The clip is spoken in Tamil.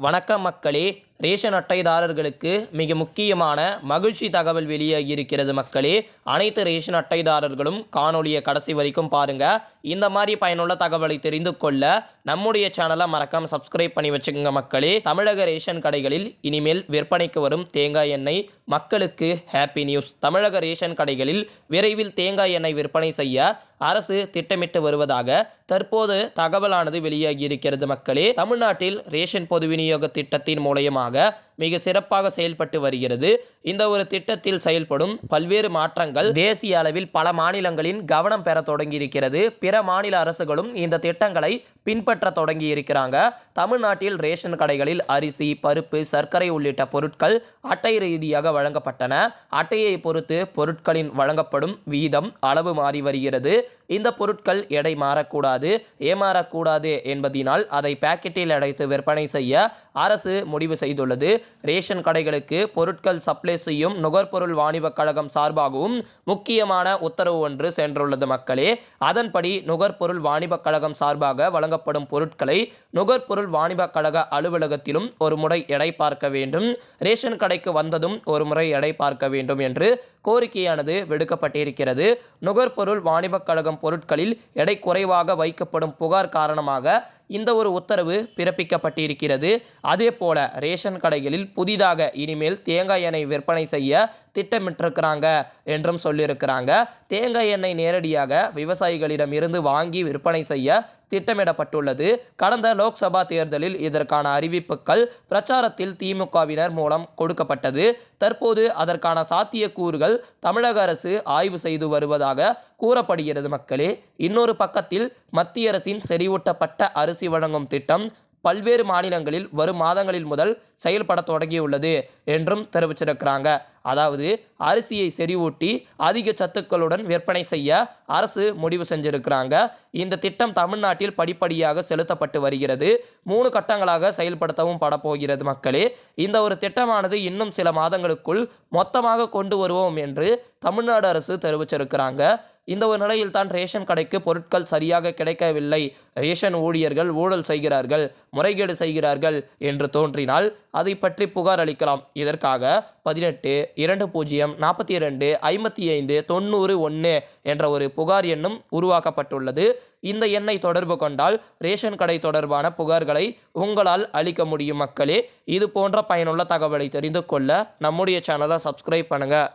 வணக்கம் மக்களே. ரேஷன் அட்டைதாரர்களுக்கு மிக முக்கியமான மகிழ்ச்சி தகவல் வெளியாகி இருக்கிறது மக்களே. அனைத்து ரேஷன் அட்டைதாரர்களும் காணொளியை கடைசி வரைக்கும் பாருங்க. இந்த மாதிரி பயனுள்ள தகவலை தெரிந்து கொள்ள நம்முடைய சேனலை மறக்காம சப்ஸ்கிரைப் பண்ணி வச்சுக்கோங்க மக்களே. தமிழக ரேஷன் கடைகளில் இனிமேல் விற்பனைக்கு வரும் தேங்காய் எண்ணெய் மக்களுக்கு ஹாப்பி நியூஸ் தமிழக ரேஷன் கடைகளில் விரைவில் தேங்காய் எண்ணெய் விற்பனை செய்ய அரசு திட்டமிட்டு வருவதாக தற்போது தகவலானது வெளியாகி இருக்கிறது மக்களே. தமிழ்நாட்டில் ரேஷன் பொது விநியோக திட்டத்தின் மூலயமாக காரணமாக மிக சிறப்பாக செயல்பட்டு வருகிறது. இந்த ஒரு திட்டத்தில் செயல்படும் பல்வேறு மாற்றங்கள் தேசிய அளவில் பல மாநிலங்களின் கவனம் பெற தொடங்கியிருக்கிறது. பிற மாநில அரசுகளும் இந்த திட்டங்களை பின்பற்ற தொடங்கி இருக்கிறாங்க தமிழ்நாட்டில் ரேஷன் கடைகளில் அரிசி பருப்பு சர்க்கரை உள்ளிட்ட பொருட்கள் அட்டை ரீதியாக வழங்கப்பட்டன. அட்டையை பொறுத்து பொருட்களின் வழங்கப்படும் வீதம் அளவு மாறி வருகிறது. இந்த பொருட்கள் எடை மாறக்கூடாது ஏமாறக்கூடாது என்பதினால் அதை பாக்கெட்டில் அடைத்து விற்பனை செய்ய அரசு முடிவு செய்துள்ளது. ரேஷன் கடைகளுக்கு பொருட்கள் சப்ளை செய்யும் நுகர்பொருள் வாணிபக் கழகம் சார்பாகவும் முக்கியமான உத்தரவு ஒன்று சென்றுள்ளது மக்களே. அதன்படி நுகர்பொருள் வாணிபக் கழகம் சார்பாக வழங்கப்படும் பொருட்களை நுகர்பொருள் வாணிபக் கழக அலுவலகத்திலும் ஒரு முறை எடை பார்க்க வேண்டும். ரேஷன் கடைக்கு வந்ததும் ஒரு முறை எடை பார்க்க வேண்டும் என்று கோரிக்கையானது விடுக்கப்பட்டிருக்கிறது. நுகர்பொருள் வாணிபக் கழகம் பொருட்களில் எடை குறைவாக வைக்கப்படும் புகார் காரணமாக இந்த ஒரு உத்தரவு பிறப்பிக்கப்பட்டிருக்கிறது. அதே போல ரேஷன் கடைகளில் புதிதாக இனிமேல் தேங்காய் எண்ணெய் விற்பனை செய்ய திட்டமிட்டிருக்கிறாங்க என்றும் சொல்லியிருக்கிறாங்க. தேங்காய் எண்ணெய் நேரடியாக விவசாயிகளிடம் இருந்து வாங்கி விற்பனை செய்ய திட்டமிடப்பட்டுள்ளது. கடந்த லோக்சபா தேர்தலில் இதற்கான அறிவிப்புகள் பிரச்சாரத்தில் திமுகவினர் மூலம் கொடுக்கப்பட்டது. தற்போது அதற்கான சாத்தியக்கூறுகள் தமிழக அரசு ஆய்வு செய்து வருவதாக கூறப்படுகிறது மக்களே. இன்னொரு பக்கத்தில் மத்திய அரசின் செறிவூட்டப்பட்ட அரிசி வழங்கும் திட்டம் பல்வேறு மாநிலங்களில் வரும் மாதங்களில் முதல் செயல்பட தொடங்கியுள்ளது என்றும் தெரிவிச்சிருக்கிறாங்க. அதாவது அரிசியை செறிவூட்டி அதிக சத்துக்களுடன் விற்பனை செய்ய அரசு முடிவு செஞ்சிருக்கிறாங்க. இந்த திட்டம் தமிழ்நாட்டில் படிப்படியாக செலுத்தப்பட்டு வருகிறது. மூணு கட்டங்களாக செயல்படுத்தவும் படப்போகிறது மக்களே. இந்த ஒரு திட்டமானது இன்னும் சில மாதங்களுக்குள் மொத்தமாக கொண்டு வருவோம் என்று தமிழ்நாடு அரசு தெரிவிச்சிருக்கிறாங்க. இந்த ஒரு நிலையில் தான் ரேஷன் கடைக்கு பொருட்கள் சரியாக கிடைக்கவில்லை. ரேஷன் ஊழியர்கள் ஊழல் செய்கிறார்கள் முறைகேடு செய்கிறார்கள் என்று தோன்றினால் அதை பற்றி புகார் அளிக்கலாம். இதற்காக பதினெட்டு இரண்டு பூஜ்ஜியம் நாற்பத்தி இரண்டு ஐம்பத்தி ஐந்து தொண்ணூறு ஒன்று என்ற ஒரு புகார் எண்ணும் உருவாக்கப்பட்டுள்ளது. இந்த எண்ணை தொடர்பு கொண்டால் ரேஷன் கடை தொடர்பான புகார்களை உங்களால் அளிக்க முடியும் மக்களே. இது போன்ற பயனுள்ள தகவலை தெரிந்து கொள்ள நம்முடைய சேனலை சப்ஸ்கிரைப் பண்ணுங்கள்